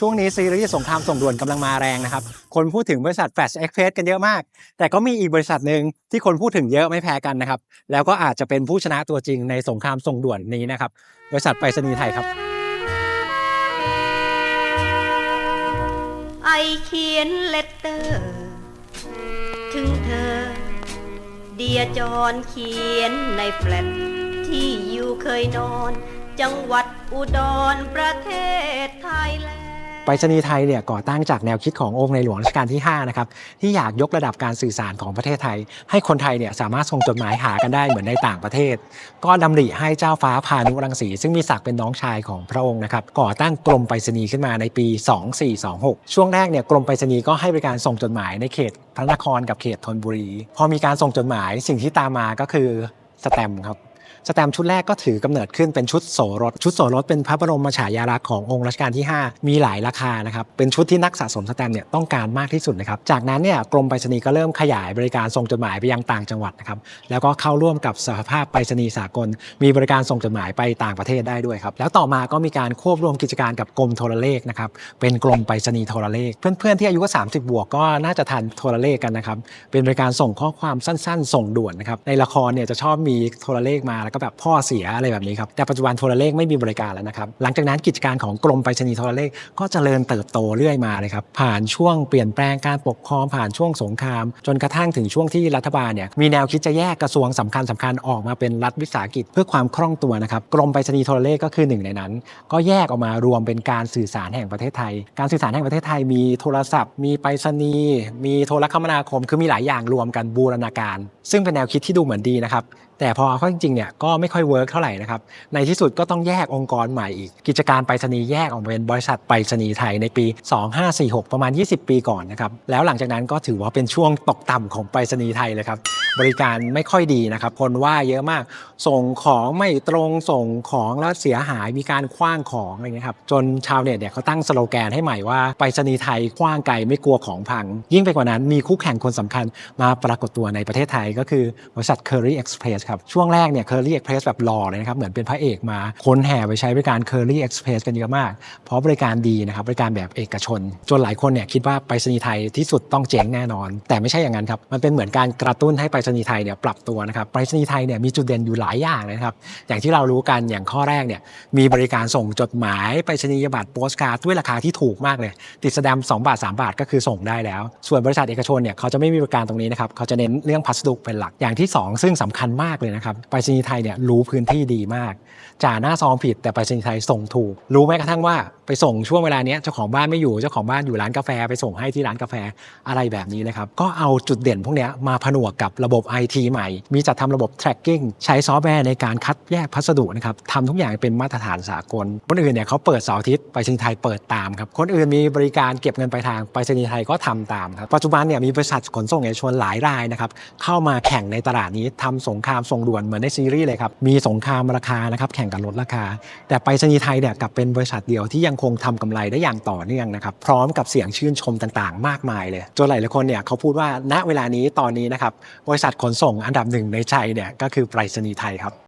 ช่วงนี้ซีรีส์สงครามส่งด่วนกำลังมาแรงนะครับ คนพูดถึงบริษัท Flash Express กันเยอะมาก แต่ก็มีอีกบริษัทหนึ่งที่คนพูดถึงเยอะไม่แพ้กันนะครับ แล้วก็อาจจะเป็นผู้ชนะตัวจริงในสงครามส่งด่วนนี้นะครับ บริษัทไปรษณีย์ไทยครับ ไอเขียนเลตเตอร์ ถึงเธอ เดียจอนเขียนในแฟลตที่อยู่เคยนอน จังหวัดอุดรประเทศไทยแลนด์ ไปรษณีย์ไทยเนี่ยก่อตั้งจากแนวคิดขององค์ในหลวงรัชกาลที่5นะครับที่อยากยกระดับการสื่อสารของประเทศไทย ให้คนไทยเนี่ยสามารถส่งจดหมายหากันได้เหมือนในต่างประเทศ ก็ดำริให้เจ้าฟ้าพานุรังสี ซึ่งมีศักดิ์เป็นน้องชายของพระองค์นะครับก่อตั้งกรมไปรษณีย์ขึ้นมาในปี 2426 ช่วงแรกเนี่ยกรมไปรษณีย์ก็ให้บริการส่งจดหมายในเขตพระนครกับเขตธนบุรี พอมีการส่งจดหมายสิ่งที่ตามมาก็คือสแตมป์ครับ สแตมชุดแรกก็ถือกำเนิดขึ้นเป็นชุดโสรถ ชุดโสรถเป็นพระบรมฉายาลักษณ์ขององค์รัชกาลที่ 5 มีหลายราคานะครับเป็นชุดที่นักสะสมสแตมเนี่ยต้องการมากที่สุดนะครับจากนั้นเนี่ยกรมไปรษณีย์ก็เริ่มขยายบริการส่งจดหมายไปยังต่างจังหวัดนะครับแล้วก็เข้าร่วมกับสหภาพไปรษณีย์สากล มีบริการส่งจดหมายไปต่างประเทศได้ด้วยครับแล้วต่อมาก็มีการควบรวมกิจการกับกรมโทรเลขนะครับเป็นกรมไปรษณีย์โทรเลข เพื่อนๆที่อายุก็30 บวกก็น่าจะทันโทรเลขกันนะครับเป็นบริการส่งข้อความสั้น ๆ ส่งด่วนนะครับในละครเนี่ยจะชอบมีโทรเลขมาแล้วก็แบบพ่อเสียอะไรแบบนี้ครับแต่ปัจจุบันโทรเลขไม่มีบริการแล้วนะครับหลังจากนั้นกิจการของกรมไปรษณีย์โทรเลขก็เจริญเติบโตเรื่อยมาเลยครับผ่านช่วงเปลี่ยนแปลงการปกครองผ่านช่วงสงคราม จนกระทั่งถึงช่วงที่รัฐบาลเนี่ยมีแนวคิดจะแยกกระทรวงสำคัญสคัญออกมาเป็นรัฐวิสาหกิจ เพื่อความคล่องตัวนะครับกรมไปรษณีย์โทรเลขก็คือหนึ่งในนั้น ก็แยกออกมารวมเป็นการสื่อสารแห่งประเทศไทย การสื่อสารแห่งประเทศไทยมีโทรศัพท์ มีไปรษณีย์มีโทรคมนาคม คือมีหลายอย่างรวมกันบูรณาการ ซึ่งเป็นแนวคิดที่ดูเหมือนดีนะครับแต่พอเอาเข้าจริงๆเนี่ยก็ไม่ค่อยเวิร์กเท่าไหร่นะครับ ในที่สุดก็ต้องแยกองค์กรใหม่อีก กิจการไปรษณีย์แยกออกมาเป็นบริษัทไปรษณีย์ไทยในปี 2546 ประมาณ 20 ปีก่อนนะครับ แล้วหลังจากนั้นก็ถือว่าเป็นช่วงตกต่ำของไปรษณีย์ไทยเลยครับ บริการไม่ค่อยดีนะครับ คนว่าเยอะมาก ส่งของไม่ตรงส่งของแล้วเสียหายมีการคว้างของอะไรเงี้ยครับจนชาวเน็ตเนี่ยเขาตั้งสโลแกนให้ใหม่ว่าไปรษณีย์ไทยคว้างไกลไม่กลัวของพัง ยิ่งไปกว่านั้นมีคู่แข่งคนสำคัญมาปรากฏตัวในประเทศไทยก็คือบริษัท Curry Express ครับช่วงแรกเนี่ย Curry Express แบบหล่อเลยนะครับเหมือนเป็นพระเอกมาคนแห่ไปใช้บริการ Curry Express กันเยอะมาก เพราะบริการดีนะครับบริการแบบเอกชน จนหลายคนเนี่ยคิดว่าไปรษณีย์ไทยที่สุดต้องเจ๊งแน่นอน แต่ไม่ใช่อย่างนั้นครับมันเป็นเหมือนการกระตุ้นให้ไปษณีย์ไทยเนี่ยปรับตัวนะครับไปรษณีย์ไทยเนี่ยมีจุดเด่นอยู่หลายอย่างนะครับ อย่างที่เรารู้กันอย่างข้อแรกเนี่ยมีบริการส่งจดหมายไปรษณียบัตรโปสการ์ดด้วยราคาที่ถูกมากเลย ติดแสดง2บาท 3 บาทก็คือส่งได้แล้ว ส่วนบริษัทเอกชนเนี่ยเขาจะไม่มีบริการตรงนี้นะครับเขาจะเน้นเรื่องพัสดุเป็นหลักอย่างที่ 2 ซึ่งสำคัญมากเลยนะครับไปรษณีย์ไทยเนี่ยรู้พื้นที่ดีมาก จ่าหน้าซองผิดแต่ไปรษณีย์ไทยส่งถูก รู้แม้กระทั่งว่าไปส่งช่วงเวลาเนี้ยเจ้าของบ้านไม่อยู่เจ้าของบ้านอยู่ร้านกาแฟ ไปส่งให้ที่ร้านกาแฟอะไรแบบนี้เลยครับก็เอาจุดเด่นพวกเนี้ยมาผนวกกับระบบบ IT ใหม่ มีจัดทำระบบ tracking ใช้ซอฟต์แวร์ในการคัดแยกพัสดุนะครับทำทุกอย่างเป็นมาตรฐานสากล คนอื่นเนี่ยเขาเปิดเสาร์อาทิตย์ไปรษณีย์ไทยเปิดตามครับ คนอื่นมีบริการเก็บเงินปลายทางไปรษณีย์ไทยก็ทำตามครับ ปัจจุบันเนี่ยมีบริษัทขนส่งเอกชนหลายรายนะครับเข้ามาแข่งในตลาดนี้ทำสงครามส่งด่วนเหมือนในซีรีส์เลยครับ มีสงครามราคานะครับแข่งกันลดราคา แต่ไปรษณีย์ไทยเนี่ยกลับเป็นบริษัทเดียวที่ยังคงทำกำไรได้อย่างต่อเนื่องนะครับพร้อมกับเสียงชื่นชมต่างๆ มากมายเลยจนหลายๆคนเนี่ยเขาพูดว่าณเวลานี้ตอนนี้นะครับบริษัทขนส่งอันดับหนึ่งในใจเนี่ยก็คือไปรษณีย์ไทยครับ